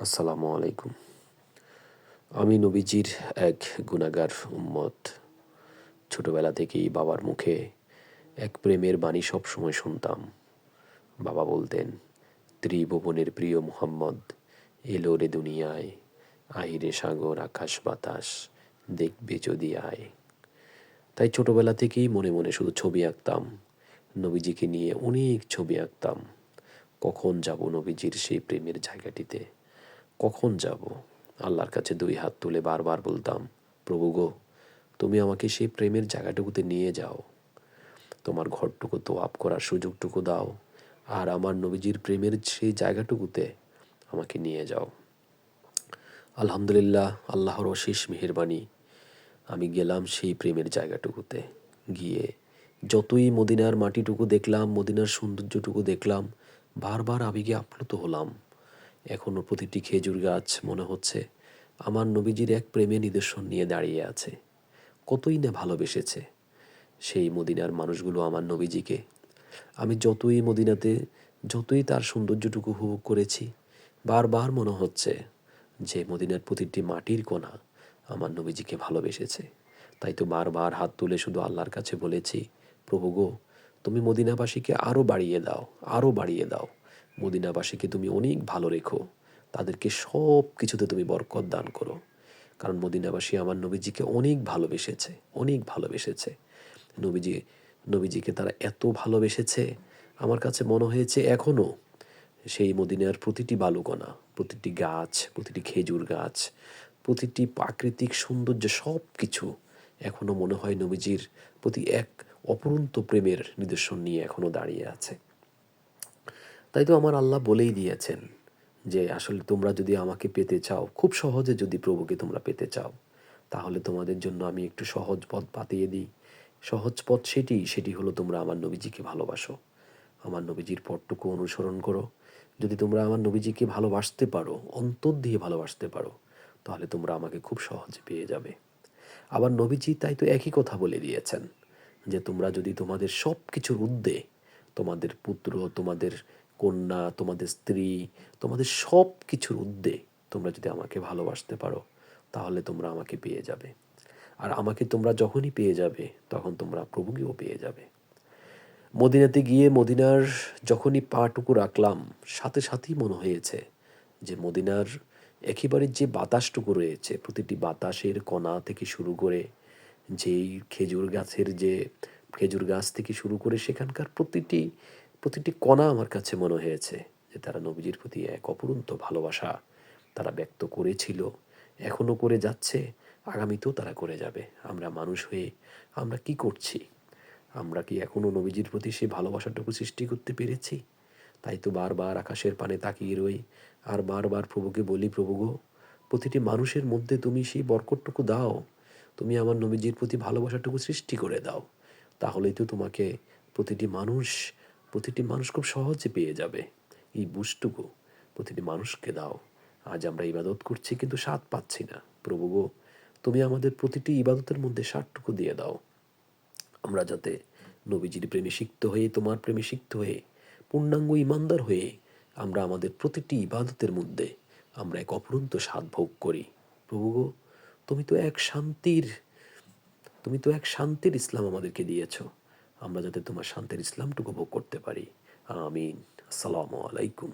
আসসালামু আলাইকুম। আমি নবীজির এক গুণাগার উম্মত। ছোটবেলা থেকেই বাবার মুখে এক প্রেমের বাণী সবসময় শুনতাম। বাবা বলতেন, ত্রিভুবনের প্রিয় মুহাম্মদ, এলো রে দুনিয়ায়, আহিরে সাগর, আকাশ, বাতাস, দেখবে যদি আয়। তাই ছোটবেলা থেকেই মনে মনে শুধু ছবি আঁকতাম। নবীজিকে নিয়ে অনেক ছবি আঁকতাম। কখন যাব নবীজির সেই প্রেমের জায়গাটিতে? কখন যাব? আল্লাহর কাছে দুই হাত তুলে বারবার বলতাম, প্রভু গো, তুমি আমাকে সেই প্রেমের জায়গাটুকুতে নিয়ে যাও। তোমার ঘরটুকু তো আপ করার সুযোগটুকু দাও, আর আমার নবীজির প্রেমের সেই জায়গাটুকুতে আমাকে নিয়ে যাও। আলহামদুলিল্লাহ, আল্লাহর অশেষ মেহেরবানি। আমি গেলাম সেই প্রেমের জায়গাটুকুতে। গিয়ে যতই মদিনার মাটিটুকু দেখলাম, মদিনার সৌন্দর্যটুকু দেখলাম, বারবার আবেগে আপ্লুত হলাম। এখনও প্রতিটি খেজুর গাছ, মনে হচ্ছে, আমার নবীজির এক প্রেমে নিদর্শন নিয়ে দাঁড়িয়ে আছে। কতই না ভালোবেসেছে সেই মদিনার মানুষগুলো আমার নবীজিকে। আমি যতই মদিনাতে, যতই তার সৌন্দর্যটুকু উপভোগ করেছি, বারবার মনে হচ্ছে যে মদিনার প্রতিটি মাটির কোণা আমার নবীজিকে ভালোবেসেছে। তাই তো বারবার হাত তুলে শুধু আল্লাহর কাছে বলেছি, প্রভু গো, তুমি মদিনাবাসীকে আরও বাড়িয়ে দাও আরও বাড়িয়ে দাও। মদিনাবাসীকে তুমি অনেক ভালো রেখো। তাদেরকে সব কিছুতে তুমি বরকত দান করো। কারণ মদিনাবাসী আমার নবীজিকে অনেক ভালোবেসেছে অনেক ভালোবেসেছে। নবীজি, নবীজিকে তারা এত ভালোবেসেছে। আমার কাছে মনে হয়েছে এখনও সেই মদিনার প্রতিটি বালুকণা, প্রতিটি গাছ, প্রতিটি খেজুর গাছ, প্রতিটি প্রাকৃতিক সৌন্দর্য সব কিছু এখনও মনে হয় নবীজির প্রতি এক অপরন্ত প্রেমের নিদর্শন নিয়ে এখনও দাঁড়িয়ে আছে। তাই তো আমার আল্লাহ বলেই দিয়েছেন যে, আসলে তোমরা যদি আমাকে পেতে চাও, খুব সহজে যদি প্রভুকে তোমরা পেতে চাও, তাহলে তোমাদের জন্য আমি একটু সহজ পথ পাতিয়ে দিই। সহজ পথ সেটি সেটি হলো তোমরা আমার নবীজিকে ভালোবাসো। আমার নবীজির পথটুকু অনুসরণ করো। যদি তোমরা আমার নবীজিকে ভালোবাসতে পারো, অন্তর দিয়ে ভালোবাসতে পারো, তাহলে তোমরা আমাকে খুব সহজে পেয়ে যাবে। আবার নবীজি তাই তো একই কথা বলে দিয়েছেন যে, তোমরা যদি তোমাদের সব কিছুর উদ্দে তোমাদের পুত্র, তোমাদের কন্যা, তোমাদের স্ত্রী, তোমাদের সব কিছুর উদ্দে তোমরা যদি আমাকে ভালোবাসতে পারো, তাহলে তোমরা আমাকে পেয়ে যাবে। আর আমাকে তোমরা যখনই পেয়ে যাবে, তখন তোমরা প্রভুকেও পেয়ে যাবে। মদিনাতে গিয়ে মদিনার যখনই পাটুকু রাখলাম, সাথে সাথেই মনে হয়েছে যে মদিনার একেবারে যে বাতাসটুকু রয়েছে, প্রতিটি বাতাসের কণা থেকে শুরু করে, যেই খেজুর গাছের যে খেজুর গাছ থেকে শুরু করে সেখানকার প্রতিটি প্রতিটি কণা আমার কাছে মনে হয়েছে যে তারা নবীজির প্রতি এক অপরন্ত ভালোবাসা তারা ব্যক্ত করেছিল এখনও করে যাচ্ছে, আগামীতেও তারা করে যাবে। আমরা মানুষ হয়ে আমরা কি করছি? আমরা কি এখনও নবীজির প্রতি সেই ভালোবাসাটুকু সৃষ্টি করতে পেরেছি? তাই তো বারবার আকাশের পানে তাকিয়ে রই, আর বারবার প্রভুকে বলি, প্রভু গো, প্রতিটি মানুষের মধ্যে তুমি সেই বরকটটুকু দাও, তুমি আমার নবীজির প্রতি ভালোবাসাটুকু সৃষ্টি করে দাও। তাহলেই তো তোমাকে প্রতিটি মানুষ প্রতিটি মানুষ খুব সহজে পেয়ে যাবে। এই বুঝটুকু প্রতিটি মানুষকে দাও। আজ আমরা ইবাদত করছি কিন্তু স্বাদ পাচ্ছি না। প্রভু গো, তুমি আমাদের প্রতিটি ইবাদতের মধ্যে স্বাদটুকু দিয়ে দাও। আমরা যাতে নবীজির প্রেমে সিক্ত হয়ে, তোমার প্রেমে সিক্ত হয়ে, পূর্ণাঙ্গ ইমানদার হয়ে আমরা আমাদের প্রতিটি ইবাদতের মধ্যে আমরা এক অপরন্ত স্বাদ ভোগ করি। প্রভু গো, তুমি তো এক শান্তির, তুমি তো এক শান্তির ইসলাম আমাদেরকে দিয়েছ। আমরা যাতে তোমার শান্তির ইসলামটুকু ভোগ করতে পারি। আমিন। আসসালামু আলাইকুম।